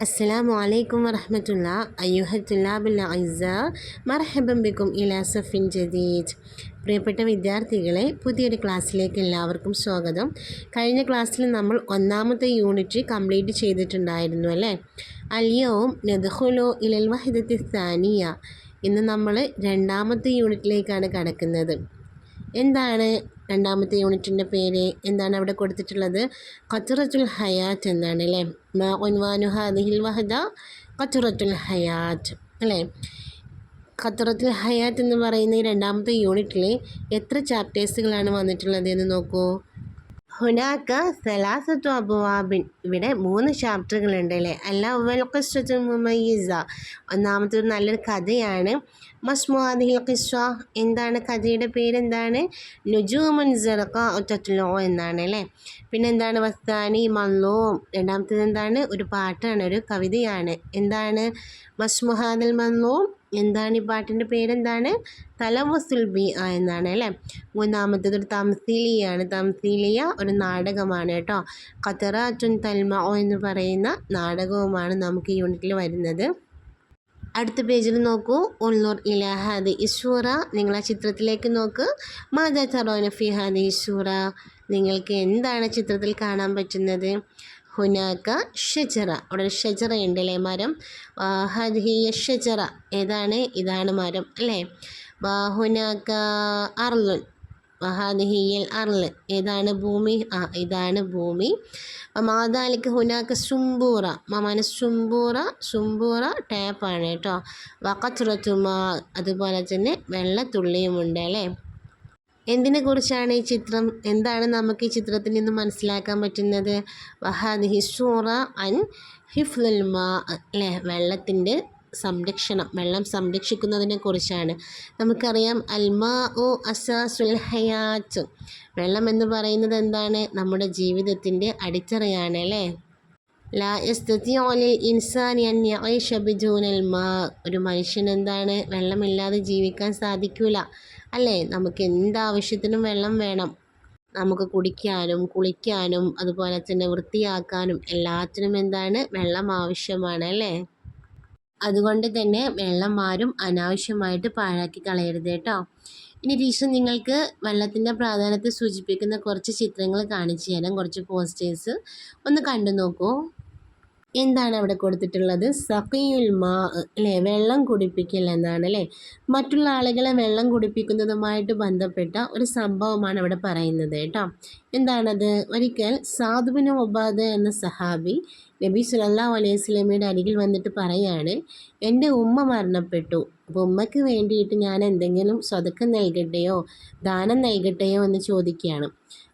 السلام عليكم ورحمة الله أيها الطلاب الأعزاء مرحبا بكم إلى صف جديد പ്രിയപ്പെട്ട വിദ്യാർത്ഥികളെ പുതിയൊരു ക്ലാസ്സിലേക്ക് എല്ലാവർക്കും സ്വാഗതം കഴിഞ്ഞ ക്ലാസ്സിൽ നമ്മൾ ഒന്നാമത്തെ യൂണിറ്റ് കംപ്ലീറ്റ് ചെയ്തിട്ടുണ്ടായിരുന്നു അല്ലേ അലിയവും നെദ്ഹുലോ ഇലൽ വഹിദത്തി സ്ഥാനിയ ഇന്ന് നമ്മൾ രണ്ടാമത്തെ യൂണിറ്റിലേക്കാണ് കടക്കുന്നത് എന്താണ് രണ്ടാമത്തെ യൂണിറ്റിന്റെ പേര് എന്താണ് അവിടെ കൊടുത്തിട്ടുള്ളത്? ഖത്തുറത്തുൽ ഹയാത്ത് എന്നാണ് അല്ലേ? മാ വഹദ ഖത്തുറത്തുൽ ഹയാത്ത് അല്ലേ? ഖത്തുറത്തുൽ ഹയാത്ത് എന്ന് പറയുന്ന ഈ രണ്ടാമത്തെ യൂണിറ്റിൽ എത്ര ചാപ്റ്റേഴ്സുകളാണ് വന്നിട്ടുള്ളത് എന്ന് നോക്കൂ. ഹുനാക്ക സലാസത്തു അബുവാബിൻ. ഇവിടെ മൂന്ന് ചാപ്റ്ററുകളുണ്ട് അല്ലേ? അല്ല ഉവൽ ഒന്നാമത്തെ നല്ലൊരു കഥയാണ്. മസ്മുഹാദിഹിൽ കിസ്വ എന്താണ് കഥയുടെ പേരെന്താണ് നുജൂമുൻ ജറക്ക ഒറ്റത്തുലോ എന്നാണ് അല്ലേ പിന്നെ എന്താണ് വസ്താനി മല്ലോം രണ്ടാമത്തേത് എന്താണ് ഒരു പാട്ടാണ് ഒരു കവിതയാണ്. എന്താണ് മസ്മുഹാദിൽ മല്ലോം എന്താണ് ഈ പാട്ടിന്റെ പേരെന്താണ് തലവസുൽ ബി ആ എന്നാണ് അല്ലേ മൂന്നാമത്തേത് ഒരു തംസീലിയാണ്. തംസീലിയ ഒരു നാടകമാണ് കേട്ടോ. ഖത്തറാറ്റുൻ തൽമ എന്ന് പറയുന്ന നാടകവുമാണ് നമുക്ക് ഈ യൂണിറ്റിൽ വരുന്നത്. അടുത്ത പേജിൽ നോക്കൂ. ഉള്ളൂർ ഇലാഹാദി ഇഷൂറ. നിങ്ങൾ ആ ചിത്രത്തിലേക്ക് നോക്ക്. മാതാ തറോന ഫിഹാദി ഇഷൂറ. നിങ്ങൾക്ക് എന്താണ് ചിത്രത്തിൽ കാണാൻ പറ്റുന്നത്? ഹുനാക്ക ഷജറ. അവിടെ ഒരു ഷജറ ഉണ്ട് അല്ലേ മരം? ഹദ്ഹിയ ഷജറ ഏതാണ്? ഇതാണ് മരം അല്ലേ? ഹുനാക്ക അർലുൻ. വഹാദിഹിയൽ അർൽ ഏതാണ് ഭൂമി? ആ ഇതാണ് ഭൂമി. മാതാലിക്ക് ഹുനാക്ക് സുംബൂറ. മമാന സുംബൂറ സുംബൂറ ടാപ്പാണ് കേട്ടോ. വക്കത്തുറത്തുമാ അതുപോലെ തന്നെ വെള്ളത്തുള്ളിയുമുണ്ട് അല്ലേ? എന്തിനെ കുറിച്ചാണ് ഈ ചിത്രം? എന്താണ് നമുക്ക് ഈ ചിത്രത്തിൽ നിന്ന് മനസ്സിലാക്കാൻ പറ്റുന്നത്? വഹാദ് ഹിസൂറ അൻ ഹിഫ്ലുൽ മാ അല്ലേ? വെള്ളത്തിന്റെ സംരക്ഷണം വെള്ളം സംരക്ഷിക്കുന്നതിനെ കുറിച്ചാണ്. നമുക്കറിയാം അൽമാ ഓ അസാസുൽ ഹയാത്ത്. വെള്ളം എന്ന് പറയുന്നത് എന്താണ്? നമ്മുടെ ജീവിതത്തിന്റെ അടിത്തറയാണ് അല്ലേ? ലാ യസ്തത്തിയോലിൽ ഇൻസാൻ ബിജൂനൽ മാ. ഒരു മനുഷ്യൻ എന്താണ്? വെള്ളമില്ലാതെ ജീവിക്കാൻ സാധിക്കൂല അല്ലേ? നമുക്ക് എന്താവശ്യത്തിനും വെള്ളം വേണം. നമുക്ക് കുടിക്കാനും കുളിക്കാനും അതുപോലെ തന്നെ വൃത്തിയാക്കാനും എല്ലാത്തിനും എന്താണ്? വെള്ളം ആവശ്യമാണ് അല്ലേ? അതുകൊണ്ട് തന്നെ വെള്ളം ആരും അനാവശ്യമായിട്ട് പാഴാക്കി കളയരുത് കേട്ടോ. ഇനി ടീച്ചർ നിങ്ങൾക്ക് വെള്ളത്തിന്റെ പ്രാധാന്യത്തെ സൂചിപ്പിക്കുന്ന കുറച്ച് ചിത്രങ്ങൾ കാണിച്ചു തരാം. കുറച്ച് പോസ്റ്റേഴ്സ് ഒന്ന് കണ്ടു നോക്കൂ. എന്താണ് അവിടെ കൊടുത്തിട്ടുള്ളത്? സഖിയുൽ മാ അല്ലേ? വെള്ളം കുടിപ്പിക്കൽ എന്നാണ് അല്ലേ? മറ്റുള്ള ആളുകളെ വെള്ളം കുടിപ്പിക്കുന്നതുമായിട്ട് ബന്ധപ്പെട്ട ഒരു സംഭവമാണ് അവിടെ പറയുന്നത് കേട്ടോ. എന്താണത്? ഒരിക്കൽ സാധുബിന് ഒബാദ് എന്ന സഹാബി നബി സുലല്ലാ അലൈഹി സ്വലമിയുടെ അരികിൽ വന്നിട്ട് പറയാണ് എന്റെ ഉമ്മ മരണപ്പെട്ടു. അപ്പോൾ ഉമ്മയ്ക്ക് വേണ്ടിയിട്ട് ഞാൻ എന്തെങ്കിലും സ്വതക്കം നൽകട്ടെയോ ദാനം നൽകട്ടെയോ? എന്ന് ചോദിക്കുകയാണ്.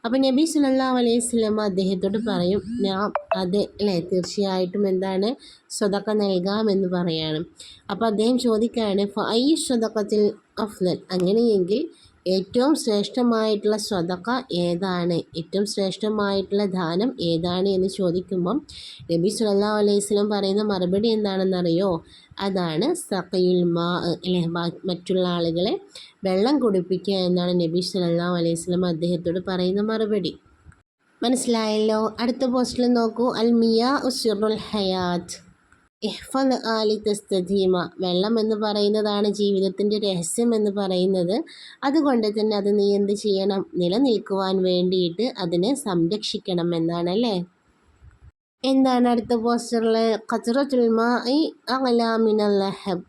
അപ്പോൾ നബി സുല്ലാ അലൈഹി സ്വലമ അദ്ദേഹത്തോട് പറയും ഞാൻ അതെ അല്ലേ തീർച്ചയായിട്ടും എന്താണ് സ്വതക്ക നൽകാമെന്ന് പറയാണ്. അപ്പോൾ അദ്ദേഹം ചോദിക്കുകയാണ് ഫൈ സ്വതക്കത്തിൽ അഫ്ലൽ അങ്ങനെയെങ്കിൽ ഏറ്റവും ശ്രേഷ്ഠമായിട്ടുള്ള സ്വതക്ക ഏതാണ്? ഏറ്റവും ശ്രേഷ്ഠമായിട്ടുള്ള ദാനം ഏതാണ് എന്ന് ചോദിക്കുമ്പം നബി സുല്ലാ അലൈഹിസ്ലം പറയുന്ന മറുപടി എന്താണെന്നറിയോ? അതാണ് സഖയുൽ മാ മറ്റുള്ള ആളുകളെ വെള്ളം കുടിപ്പിക്കുക എന്നാണ് നബി സുല്ലാ അലൈഹിസ്ലം അദ്ദേഹത്തോട് പറയുന്ന മറുപടി. മനസ്സിലായല്ലോ? അടുത്ത പോസ്റ്റിൽ നോക്കൂ. അൽ മിയാ ഉസുറുൽ ഹയാത്ത്. ഇഹ്ഫൽ ആലി തസ്തീമ വെള്ളം എന്ന് പറയുന്നതാണ് ജീവിതത്തിന്റെ രഹസ്യം എന്ന് പറയുന്നത്. അതുകൊണ്ട് തന്നെ അത് നീ എന്ത് ചെയ്യണം? നിലനിൽക്കുവാൻ വേണ്ടിയിട്ട് അതിനെ സംരക്ഷിക്കണം എന്നാണ് അല്ലേ എന്താണ് അടുത്ത പോസ്റ്ററിൽ ഖത്തറത്തുൽ ഈ അലാമിനൽ ലഹബ്.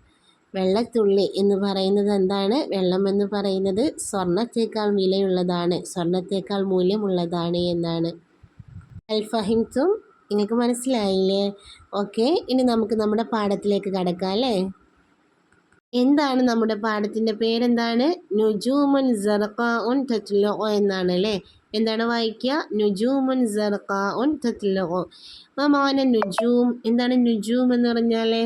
വെള്ളത്തുള്ളി എന്ന് പറയുന്നത് എന്താണ്? വെള്ളം എന്ന് പറയുന്നത് സ്വർണത്തേക്കാൾ വിലയുള്ളതാണ് സ്വർണത്തേക്കാൾ മൂല്യമുള്ളതാണ് എന്നാണ്. അൽഫഹിംസും നിങ്ങൾക്ക് മനസ്സിലായില്ലേ? ഓക്കെ ഇനി നമുക്ക് നമ്മുടെ പാഠത്തിലേക്ക് കടക്കാം അല്ലേ? എന്താണ് നമ്മുടെ പാഠത്തിന്റെ പേരെന്താണ്? നുജൂമുൻ ജർക്ക ഉൻ തത്ലോ എന്നാണ് അല്ലേ? എന്താണ് വായിക്കുക? നുജൂമുൻ ജർക്ക ഉൻ തത്ലോ മോനെ നുജൂം എന്താണ് നുജൂം എന്ന് പറഞ്ഞാലേ?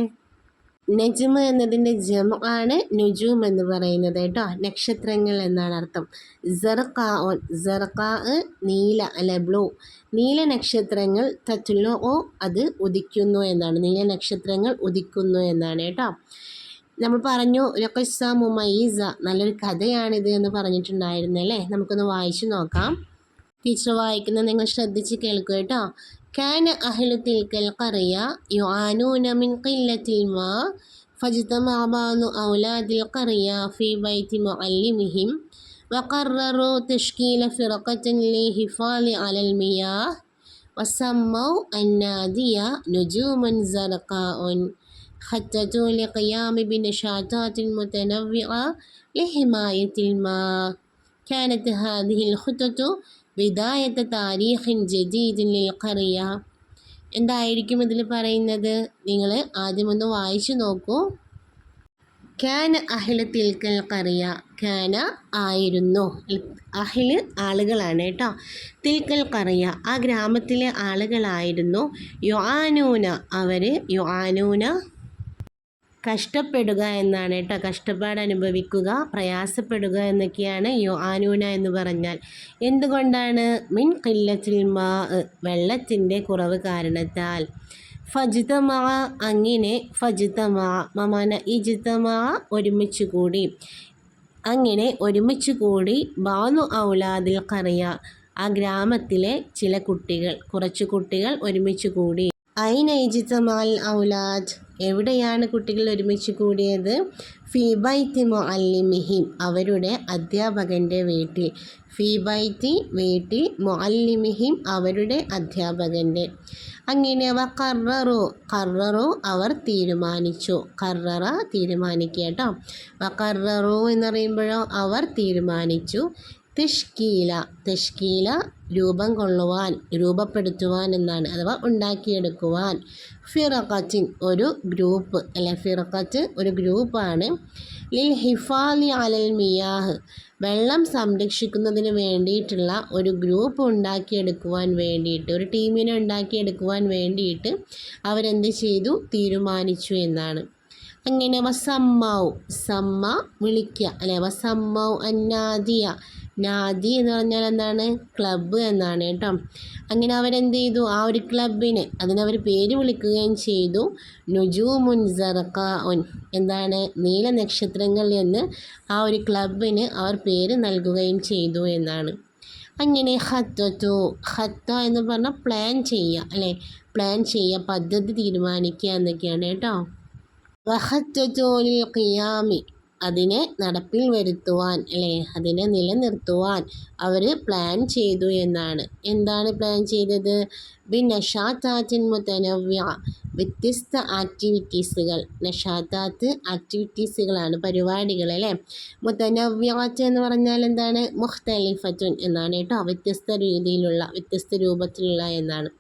നജ്മ എന്നതിന്റെ ജമ ആണ് നുജൂം എന്ന് പറയുന്നത് കേട്ടോ. നക്ഷത്രങ്ങൾ എന്നാണ് അർത്ഥം. ജർക്കാ ഓൻ ജർക്കാ നീല അല്ലെ ബ്ലൂ. നീല നക്ഷത്രങ്ങൾ തറ്റുന്നു ഓ അത് ഉദിക്കുന്നു എന്നാണ്. നീല നക്ഷത്രങ്ങൾ ഉദിക്കുന്നു എന്നാണ് കേട്ടോ. നമ്മൾ പറഞ്ഞു രൊക്കസ മുമൈസ നല്ലൊരു കഥയാണിത് എന്ന് പറഞ്ഞിട്ടുണ്ടായിരുന്നല്ലേ? നമുക്കൊന്ന് വായിച്ചു നോക്കാം. ടീച്ചർ വായിക്കുന്നത് നിങ്ങൾ ശ്രദ്ധിച്ച് കേൾക്കുക കേട്ടോ. كان أهل تلك القرية يعانون من قلة الماء فاجتمع بعض أولاد القرية في بيت معلمهم وقرروا تشكيل فرقة للحفاظ على المياه وسموا النادية نجوما زرقاء خططوا لقيام بنشاطات متنوعة لحماية الماء. كانت هذه الخطط വിദായത്തെ താരീഖിൻ ജദീദിൻ ഖറിയ. എന്തായിരിക്കും ഇതിൽ പറയുന്നത്? നിങ്ങൾ ആദ്യമൊന്ന് വായിച്ചു നോക്കൂ. ക്യാന അഹിൽ തിൽക്കൽ കറിയ ക്യാന ആയിരുന്നു. അഹിൽ ആളുകളാണ് കേട്ടോ. തിൽക്കൽ കറിയ ആ ഗ്രാമത്തിലെ ആളുകളായിരുന്നു. യു ആനൂന അവർ യു ആനൂന കഷ്ടപ്പെടുക എന്നാണ് കേട്ടോ. കഷ്ടപ്പാട് അനുഭവിക്കുക പ്രയാസപ്പെടുക എന്നൊക്കെയാണ് യോ ആനൂന എന്ന് പറഞ്ഞാൽ. എന്തുകൊണ്ടാണ്? മിൻ കില്ലത്തിൽ മാ വെള്ളത്തിന്റെ കുറവ് കാരണത്താൽ. ഫജിതമാ അങ്ങനെ ഫജിതമാ മമാന ഇജിതമാ ഒരുമിച്ച് കൂടി. അങ്ങനെ ഒരുമിച്ച് കൂടി ബാനു ഔലാദിൽ കറിയ ആ ഗ്രാമത്തിലെ ചില കുട്ടികൾ കുറച്ച് കുട്ടികൾ ഒരുമിച്ച് കൂടി. ഐനൈജിത്തമാൽ ഔലാദ്? എവിടെയാണ് കുട്ടികൾ ഒരുമിച്ച് കൂടിയത്? ഫീബൈത്തി മൊഅല്ലിമിഹിം അവരുടെ അധ്യാപകന്റെ വീട്ടിൽ. ഫീബൈത്തി വീട്ടിൽ മൊഅല്ലിമിഹിം അവരുടെ അധ്യാപകന്റെ. അങ്ങനെ അവ കറു കറു അവർ തീരുമാനിച്ചു. കററ തീരുമാനിക്കുക കേട്ടോ. വ കറു എന്ന് പറയുമ്പോഴോ അവർ തീരുമാനിച്ചു. തെഷ്കീല തെഷ്കീല രൂപം കൊള്ളുവാൻ രൂപപ്പെടുത്തുവാൻ എന്നാണ്. അഥവാ ഉണ്ടാക്കിയെടുക്കുവാൻ. ഫിറക്കച്ചിൻ ഒരു ഗ്രൂപ്പ് അല്ലെ ഫിറക്കച്ച് ഒരു ഗ്രൂപ്പാണ്. ലിൽ ഹിഫാലി അലൽ മിയാഹ്. വെള്ളം സംരക്ഷിക്കുന്നതിന് വേണ്ടിയിട്ടുള്ള ഒരു ഗ്രൂപ്പ് ഉണ്ടാക്കിയെടുക്കുവാൻ വേണ്ടിയിട്ട് ഒരു ടീമിനെ ഉണ്ടാക്കിയെടുക്കുവാൻ വേണ്ടിയിട്ട് അവരെന്ത് ചെയ്തു? തീരുമാനിച്ചു എന്നാണ്. അങ്ങനെ വസമ്മാവ് സമ്മ വിളിക്കുക അല്ലെ വസമ്മാവ് അന്നാദിയ നാദി എന്ന് പറഞ്ഞാൽ എന്താണ്? ക്ലബ്ബ് എന്നാണ് കേട്ടോ. അങ്ങനെ അവരെന്ത് ചെയ്തു? ആ ഒരു ക്ലബിനെ അതിനവർ പേര് വിളിക്കുകയും ചെയ്തു. നുജൂമുൻ സറക്ക ഒൻ എന്താണ്? നീല നക്ഷത്രങ്ങൾ എന്ന് ആ ഒരു ക്ലബിന് അവർ പേര് നൽകുകയും ചെയ്തു എന്നാണ്. അങ്ങനെ ഹത്വത്തു ഹത്ത എന്ന് പറഞ്ഞാൽ പ്ലാൻ ചെയ്യുക അല്ലേ? പ്ലാൻ ചെയ്യുക പദ്ധതി തീരുമാനിക്കുക എന്നൊക്കെയാണ് കേട്ടോ. വഹത്തോലിൽ ഖിയാമി. അതിനെ നടപ്പിൽ വരുത്തുവാൻ അല്ലേ? അതിനെ നിലനിർത്തുവാൻ അവർ പ്ലാൻ ചെയ്തു എന്നാണ്. എന്താണ് പ്ലാൻ ചെയ്തത്? ബി നഷാത്താത്തിൻ മുതനവ്യ വ്യത്യസ്ത ആക്ടിവിറ്റീസുകൾ നഷാത്താത്ത് ആക്ടിവിറ്റീസുകളാണ് പരിപാടികൾ അല്ലേ? മുതനവ്യാറ്റ് എന്ന് പറഞ്ഞാൽ എന്താണ്? മുഖ്തലിഫത്തുൻ എന്നാണ് കേട്ടോ. വ്യത്യസ്ത രീതിയിലുള്ള വ്യത്യസ്ത രൂപത്തിലുള്ള എന്നാണ്.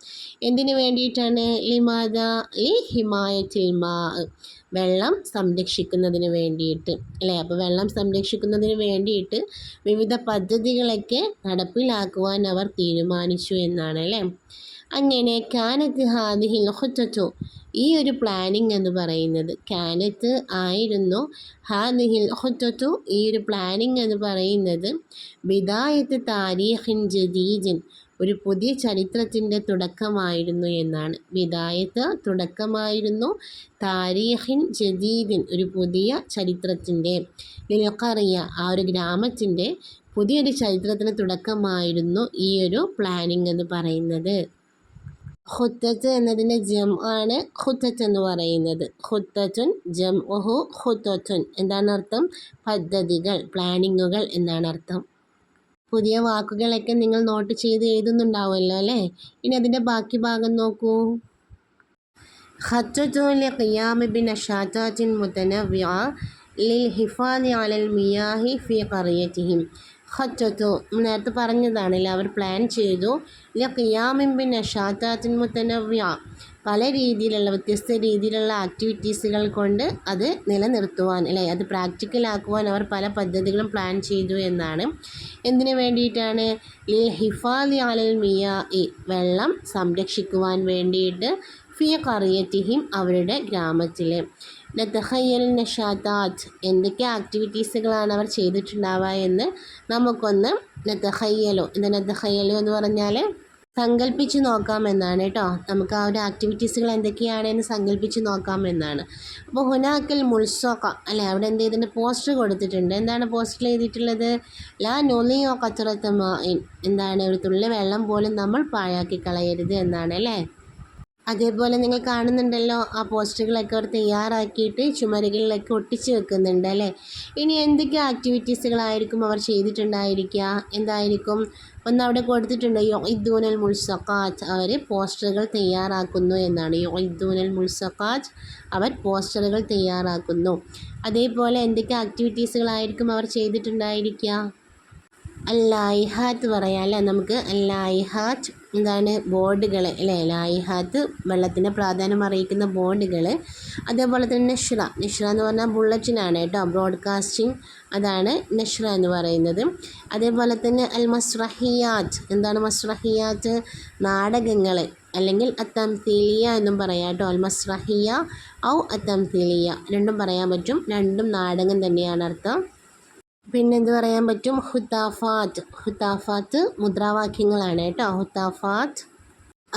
എന്തിനു വേണ്ടിയിട്ടാണ്? ലിമാദ ലി ഹിമായത്തിൽ മാ വെള്ളം സംരക്ഷിക്കുന്നതിന് വേണ്ടിയിട്ട് അല്ലേ? അപ്പോൾ വെള്ളം സംരക്ഷിക്കുന്നതിന് വേണ്ടിയിട്ട് വിവിധ പദ്ധതികളൊക്കെ നടപ്പിലാക്കുവാൻ അവർ തീരുമാനിച്ചു എന്നാണ് അല്ലേ? അങ്ങനെ കാനത്ത് ഹാദിഹി ലൊഹറ്റു ഈ ഒരു പ്ലാനിങ് എന്ന് പറയുന്നത് കാനത്ത് ആയിരുന്നു. ഹാദിഹിൽ ഹിൽഹൊറ്റോ ഈ ഒരു പ്ലാനിങ് എന്ന് പറയുന്നത് ബിദായത്ത് താരീഖിൻ ജദീജിൻ ഒരു പുതിയ ചരിത്രത്തിന്റെ തുടക്കമായിരുന്നു എന്നാണ്. വിദായത്ത് തുടക്കമായിരുന്നു താരീഹിൻ ജദീദിൻ ഒരു പുതിയ ചരിത്രത്തിന്റെ. ലിലക്കറിയ ആ ഒരു ഗ്രാമത്തിന്റെ പുതിയൊരു ചരിത്രത്തിന് തുടക്കമായിരുന്നു ഈ ഒരു പ്ലാനിങ് എന്ന് പറയുന്നത്. ഹുത്തത്ത് എന്നതിന്റെ ജം ആണ് ഹുത്തത്ത് എന്ന് പറയുന്നത്. ഹുത്തത്തുൻ ജം ഒഹു ഹുത്തത്തുൻ എന്താണ് അർത്ഥം? പദ്ധതികൾ പ്ലാനിങ്ങുകൾ എന്നാണ് അർത്ഥം. പുതിയ വാക്കുകളൊക്കെ നിങ്ങൾ നോട്ട് ചെയ്ത് എഴുതുന്നുണ്ടാവുമല്ലോ അല്ലേ? ഇനി അതിന്റെ ബാക്കി ഭാഗം നോക്കൂ. ഖത്തത്തുൽ ഖിയാമി ലിൽ ഹിഫാദി അലൽ മിയാഹി ഫി കറിയറ്റിഹിം ഖത്തത്തു നേരത്തെ പറഞ്ഞതാണല്ലോ അവർ പ്ലാൻ ചെയ്തു. ഇതൊക്കെ ബിൻ നഷാത്താത്തിൻ മുത്തനവ്യ പല രീതിയിലുള്ള വ്യത്യസ്ത രീതിയിലുള്ള ആക്ടിവിറ്റീസുകൾ കൊണ്ട് അത് നിലനിർത്തുവാൻ അല്ലേ അത് പ്രാക്ടിക്കലാക്കുവാൻ അവർ പല പദ്ധതികളും പ്ലാൻ ചെയ്തു എന്നാണ്. എന്തിനു വേണ്ടിയിട്ടാണ്? ലി ഹിഫാലി അലൽ മിയ ഇ വെള്ളം സംരക്ഷിക്കുവാൻ വേണ്ടിയിട്ട് ഫിയ കറിയറ്റിഹിം അവരുടെ ഗ്രാമത്തിൽ നത്തഹയ്യൽ നഷാത്താത്ത് എന്തൊക്കെ ആക്ടിവിറ്റീസുകളാണ് അവർ ചെയ്തിട്ടുണ്ടാവുക എന്ന് നമുക്കൊന്ന് നത്തഹയ്യലോ ഇത് നത്തഹയ്യലോ എന്ന് പറഞ്ഞാൽ സങ്കല്പിച്ച് നോക്കാമെന്നാണ് കേട്ടോ. നമുക്ക് ആ ഒരു ആക്ടിവിറ്റീസുകൾ എന്തൊക്കെയാണെന്ന് സങ്കല്പിച്ച് നോക്കാമെന്നാണ് അപ്പോൾ ഹുനാക്കൽ മുൾസോക്ക അല്ലേ? അവിടെ എന്ത് ചെയ്തിട്ടുണ്ട്? പോസ്റ്റർ കൊടുത്തിട്ടുണ്ട്. എന്താണ് പോസ്റ്ററിൽ എഴുതിയിട്ടുള്ളത്? ലാ നൊലിയോ കച്ചറത്തമ എന്താണ് ഒരു തുള്ളി വെള്ളം പോലും നമ്മൾ പാഴാക്കി കളയരുത് എന്നാണ് അല്ലേ? അതേപോലെ നിങ്ങൾ കാണുന്നുണ്ടല്ലോ. ആ പോസ്റ്ററുകളൊക്കെ അവർ തയ്യാറാക്കിയിട്ട് ചുമരുകളിലൊക്കെ ഒട്ടിച്ച് വെക്കുന്നുണ്ട് അല്ലേ? ഇനി എന്തൊക്കെ ആക്ടിവിറ്റീസുകളായിരിക്കും അവർ ചെയ്തിട്ടുണ്ടായിരിക്കുക? എന്തായിരിക്കും? ഒന്ന് അവിടെ കൊടുത്തിട്ടുണ്ട് യൊഇദ്ദൂനൽ മുൾസക്കാത്ത് അവർ പോസ്റ്ററുകൾ തയ്യാറാക്കുന്നു എന്നാണ്. യൊഇദ്ദൂനൽ മുൾസക്കാത്ത് അവർ പോസ്റ്ററുകൾ തയ്യാറാക്കുന്നു. അതേപോലെ എന്തൊക്കെ ആക്ടിവിറ്റീസുകളായിരിക്കും അവർ ചെയ്തിട്ടുണ്ടായിരിക്കുക? അല്ലായിഹാത്ത് പറയാം അല്ലേ? നമുക്ക് അല്ലായിഹാത്ത് എന്താണ് ബോർഡുകൾ അല്ലേ? ലായിഹാത്ത് വെള്ളത്തിന്റെ പ്രാധാന്യം അറിയിക്കുന്ന ബോർഡുകൾ അതേപോലെ തന്നെ നഷ്റ. നഷ്റ എന്ന് പറഞ്ഞാൽ ബുള്ളറ്റിനാണ് കേട്ടോ. ബ്രോഡ്കാസ്റ്റിംഗ് അതാണ് നഷ്റ എന്ന് പറയുന്നത്. അതേപോലെ തന്നെ അൽ മസ്രഹിയാത്ത് എന്താണ് മസ്രഹിയാത്ത് നാടകങ്ങൾ അല്ലെങ്കിൽ അത്തംതീലിയ എന്നും പറയാം കേട്ടോ. അൽ മസ്രഹിയ ഔ അത്തംതീലിയ. രണ്ടും പറയാൻ പറ്റും. രണ്ടും നാടകം തന്നെയാണ് അർത്ഥം. പിന്നെന്ത് പറയാൻ പറ്റും? ഹുത്താഫാത്ത് ഹുത്താഫാത്ത് മുദ്രാവാക്യങ്ങളാണ് കേട്ടോ. ഹുത്താഫാത്ത്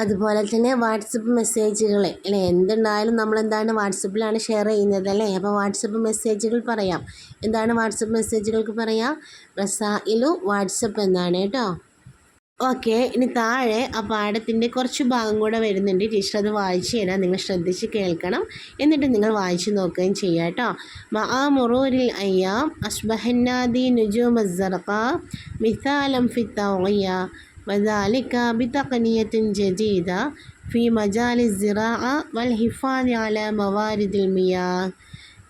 അതുപോലെ തന്നെ വാട്സപ്പ് മെസ്സേജുകൾ അല്ലേ? എന്തുണ്ടായാലും നമ്മൾ എന്താണ് വാട്സപ്പിലാണ് ഷെയർ ചെയ്യുന്നത് അല്ലേ? അപ്പോൾ വാട്സപ്പ് മെസ്സേജുകൾ പറയാം. എന്താണ് വാട്സപ്പ് മെസ്സേജുകൾക്ക് പറയാം? റസായിലു വാട്സപ്പ് എന്നാണ് കേട്ടോ. ഓക്കെ ഇനി താഴെ ആ പാഠത്തിന്റെ കുറച്ച് ഭാഗം കൂടെ വരുന്നുണ്ട്. ടീച്ചർ അത് വായിച്ച് തരാം നിങ്ങൾ ശ്രദ്ധിച്ച് കേൾക്കണം. എന്നിട്ട് നിങ്ങൾ വായിച്ചു നോക്കുകയും ചെയ്യാം കേട്ടോ. മആ മുറൂരിൽ അയ്യാം അസ്ബഹന്നാദി നുജു മസറക്ക മിസാലം ഫിത്തൗയ്യ വദാലിക്ക ബിതഖനിയത്തിൻ ജദീദ ഫി മജാലി സിറാ വൽ ഹിഫാൻ ആല മവാരിദിൽ മിയാ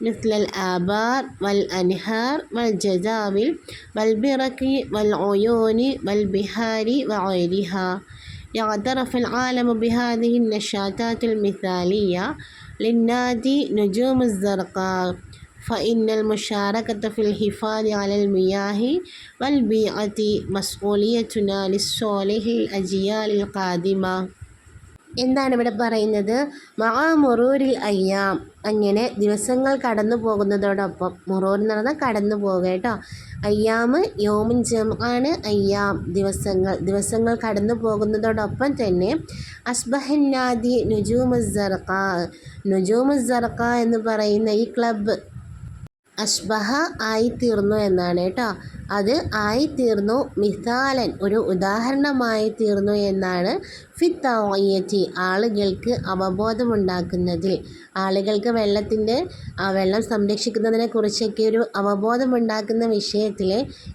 مثل الآبار والأنهار والجداول والبرك والعيون والبحار وغيرها. يعترف العالم بهذه النشاطات المثالية للنادي نجوم الزرقاء. فإن المشاركة في الحفاظ على المياه والبيئة مسؤوليتنا لصالح الأجيال القادمة. എന്താണ് ഇവിടെ പറയുന്നത്? മഹാ മുറൂരിൽ അയ്യാം. അങ്ങനെ ദിവസങ്ങൾ കടന്നു പോകുന്നതോടൊപ്പം മുറൂർ എന്ന് പറഞ്ഞാൽ കടന്നു പോകുക കേട്ടോ. അയ്യാമ് യോമിൻ ജമാണ് അയ്യാം. ദിവസങ്ങൾ ദിവസങ്ങൾ കടന്നു പോകുന്നതോടൊപ്പം തന്നെ അസ്ബഹന്നാദി നുജൂമുസർക്ക നുജൂമുസർക്ക എന്ന് പറയുന്ന ഈ ക്ലബ്ബ് അഷ്ബഹ ആയിത്തീർന്നു എന്നാണ് കേട്ടോ. അത് ആയിത്തീർന്നു മിസാലൻ ഒരു ഉദാഹരണമായി തീർന്നു എന്നാണ് ഫിത്തോയറ്റി ആളുകൾക്ക് അവബോധമുണ്ടാക്കുന്നതിൽ. ആളുകൾക്ക് വെള്ളത്തിന്റെ ആ വെള്ളം സംരക്ഷിക്കുന്നതിനെ കുറിച്ചൊക്കെ ഒരു അവബോധമുണ്ടാക്കുന്ന വിഷയത്തിൽ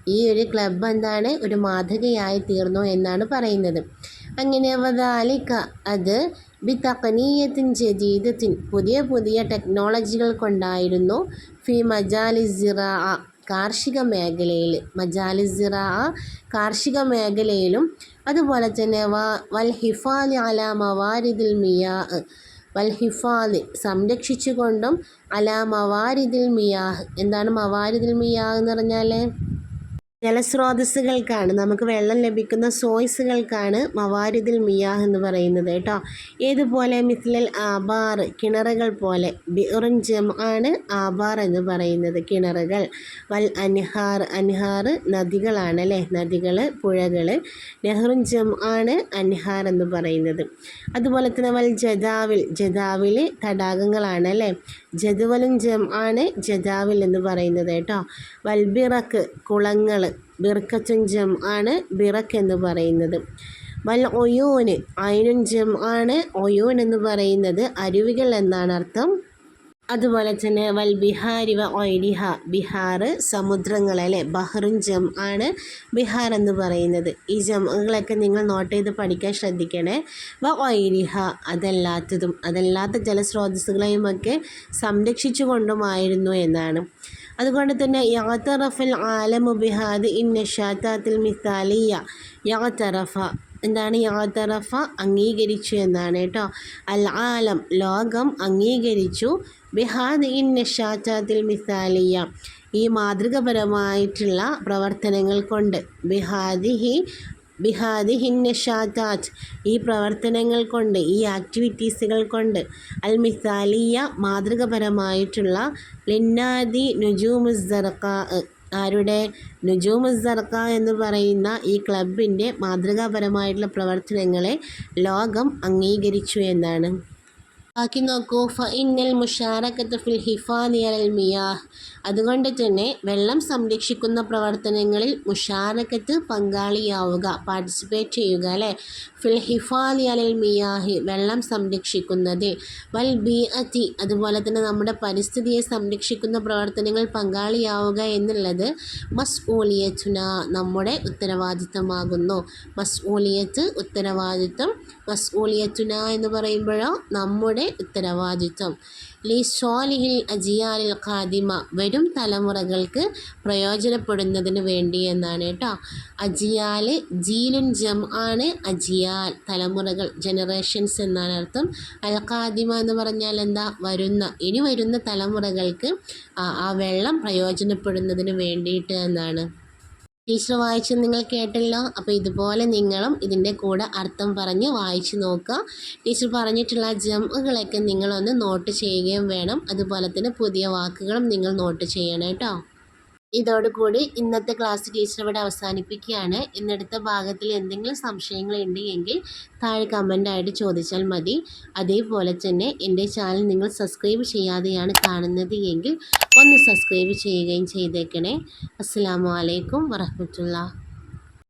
ഈ ഒരു ക്ലബ്ബ് എന്താണ് ഒരു മാതൃകയായി തീർന്നു എന്നാണ് പറയുന്നത്. അങ്ങനെ വദാലിക്ക അത് ബി ജദീദത്തിൻ പുതിയ പുതിയ ടെക്നോളജികൾ കൊണ്ടായിരുന്നു ഫി മജാലിസിറ കാർഷിക മേഖലയിൽ മജാലിസിറ കാർഷിക മേഖലയിലും അതുപോലെ തന്നെ വ വൽ ഹിഫാലി അല മവാരിദിൽ മിയാ വൽ ഹിഫാദ് സംരക്ഷിച്ചുകൊണ്ടും അല മവാരിദിൽ മിയാഹ് എന്താണ് മവാരിദിൽ മിയാഹ് എന്ന് പറഞ്ഞാൽ ജലസ്രോതസ്സുകൾക്കാണ് നമുക്ക് വെള്ളം ലഭിക്കുന്ന സോയ്സുകൾക്കാണ് മവാരിദിൽ മിയാഹ് എന്ന് പറയുന്നത് കേട്ടോ. ഏതുപോലെ? മിസ്ലൽ ആബാർ കിണറുകൾ പോലെ. ബിറുൻ ജം ആണ് ആബാർ എന്ന് പറയുന്നത് കിണറുകൾ. വൽ അൻഹാർ അൻഹാർ നദികളാണ് അല്ലേ? നദികൾ പുഴകൾ നെഹ്റുൻ ജം ആണ് അൻഹാർ എന്ന് പറയുന്നത്. അതുപോലെ തന്നെ വൽ ജദാവിൽ ജദാവിൽ തടാകങ്ങളാണ് അല്ലേ? ജദുവലും ജം ആണ് ജദാവിൽ എന്ന് പറയുന്നത് കേട്ടോ. വൽബിറക്ക് കുളങ്ങൾ ബിർക്കത്തുൻ ജം ആണ് ബിറക്ക് എന്ന് പറയുന്നത്. വൽ ഒയൂന് അയിനുൻ ജം ആണ് ഒയൂൻ എന്ന് പറയുന്നത് അരുവികൾ എന്നാണ് അർത്ഥം. അതുപോലെ തന്നെ വൽ ബിഹാരി വ ഒയ്ഡിഹ ബിഹാർ സമുദ്രങ്ങൾ അല്ലെ? ബഹ്റുൻ ജം ആണ് ബിഹാർ എന്ന് പറയുന്നത്. ഈ ജമ്മുകളൊക്കെ നിങ്ങൾ നോട്ട് ചെയ്ത് പഠിക്കാൻ ശ്രദ്ധിക്കണേ. വ ഒയ്ഡിഹ അതല്ലാത്തതും അതല്ലാത്ത ജലസ്രോതസ്സുകളെയുമൊക്കെ സംരക്ഷിച്ചു കൊണ്ടുമായിരുന്നു എന്നാണ്. അതുകൊണ്ട് തന്നെ യാത്തറഫൽ ആലമു ബിഹാദ് ഇൻ നഷാത്താത്തിൽ മിസാലിയ. യാത്തറഫ എന്താണ് യാത്തറഫ അംഗീകരിച്ചു എന്നാണ് കേട്ടോ. അൽ ആലം ലോകം അംഗീകരിച്ചു. ബിഹാദ് ഇൻ നഷാത്താത്തിൽ മിസാലിയ. ഈ മാതൃകപരമായിട്ടുള്ള പ്രവർത്തനങ്ങൾ കൊണ്ട് ബിഹാദിഹി ബിഹാദി ഹിന്നഷാത്താത്ത് ഈ പ്രവർത്തനങ്ങൾ കൊണ്ട് ഈ ആക്ടിവിറ്റീസുകൾ കൊണ്ട് അൽ മിസാലിയ മാതൃകപരമായിട്ടുള്ള ലിന്നാദി നുജൂമുസർക്ക ആരുടെ? നുജൂമുസർക്ക എന്ന് പറയുന്ന ഈ ക്ലബിന്റെ മാതൃകാപരമായിട്ടുള്ള പ്രവർത്തനങ്ങളെ ലോകം അംഗീകരിച്ചു എന്നാണ്. ബാക്കി നോക്കൂ. ഫ ഇന്നൽ മുഷാറക്കത്ത് ഫിൽ ഹിഫാദി അലൽ മിയാഹ്. അതുകൊണ്ട് തന്നെ വെള്ളം സംരക്ഷിക്കുന്ന പ്രവർത്തനങ്ങളിൽ മുഷാറക്കത്ത് പങ്കാളിയാവുക പാർട്ടിസിപ്പേറ്റ് ചെയ്യുക അല്ലേ? ഫിൽ ഹിഫാദി അലൽ മിയാഹ് വെള്ളം സംരക്ഷിക്കുന്നത്. വൽ ബി അതി അതുപോലെ തന്നെ നമ്മുടെ പരിസ്ഥിതിയെ സംരക്ഷിക്കുന്ന പ്രവർത്തനങ്ങൾ പങ്കാളിയാവുക എന്നുള്ളത് മസ് മസ്ഊലിയത്തുന നമ്മുടെ ഉത്തരവാദിത്തമാകുന്നു. മസ് മസ്ഊലിയത്ത് ഉത്തരവാദിത്തം മസ്ഊലിയത്തുന എന്ന് പറയുമ്പോഴോ നമ്മുടെ ഉത്തരവാദിത്വം. ലി സ്വാലിഹിൽ അജിയാലിൽ ഖാദിമ വരും തലമുറകൾക്ക് പ്രയോജനപ്പെടുന്നതിന് വേണ്ടി എന്നാണ് കേട്ടോ. അജിയാൽ ജീലുൻ ജം ആണ് അജിയാൽ തലമുറകൾ ജനറേഷൻസ് എന്നാണ് അർത്ഥം. അൽ ഖാദിമ എന്ന് പറഞ്ഞാൽ എന്താ? വരുന്ന ഇനി വരുന്ന തലമുറകൾക്ക് ആ വെള്ളം പ്രയോജനപ്പെടുന്നതിന് വേണ്ടിയിട്ട് എന്നാണ്. ടീച്ചർ വായിച്ച് നിങ്ങൾ കേട്ടല്ലോ. അപ്പോൾ ഇതുപോലെ നിങ്ങളും ഇതിന്റെ കൂടെ അർത്ഥം പറഞ്ഞ് വായിച്ച് നോക്കുക. ടീച്ചർ പറഞ്ഞിട്ടുള്ള ജമ്മുകളൊക്കെ നിങ്ങളൊന്ന് നോട്ട് ചെയ്യുകയും വേണം. അതുപോലെ തന്നെ പുതിയ വാക്കുകളും നിങ്ങൾ നോട്ട് ചെയ്യണം കേട്ടോ. ഇതോടുകൂടി ഇന്നത്തെ ക്ലാസ് ടീച്ചർ ഇവിടെ അവസാനിപ്പിക്കുകയാണ്. ഇന്നടുത്ത ഭാഗത്തിൽ എന്തെങ്കിലും സംശയങ്ങൾ ഉണ്ടെങ്കിൽ താഴെ കമന്റായിട്ട് ചോദിച്ചാൽ മതി. അതേപോലെ തന്നെ എന്റെ ചാനൽ നിങ്ങൾ സബ്സ്ക്രൈബ് ചെയ്യാതെയാണ് കാണുന്നത് എങ്കിൽ ഒന്ന് സബ്സ്ക്രൈബ് ചെയ്യുകയും ചെയ്തേക്കണേ. അസ്സാം വലൈക്കും വറഹമത്തുള്ള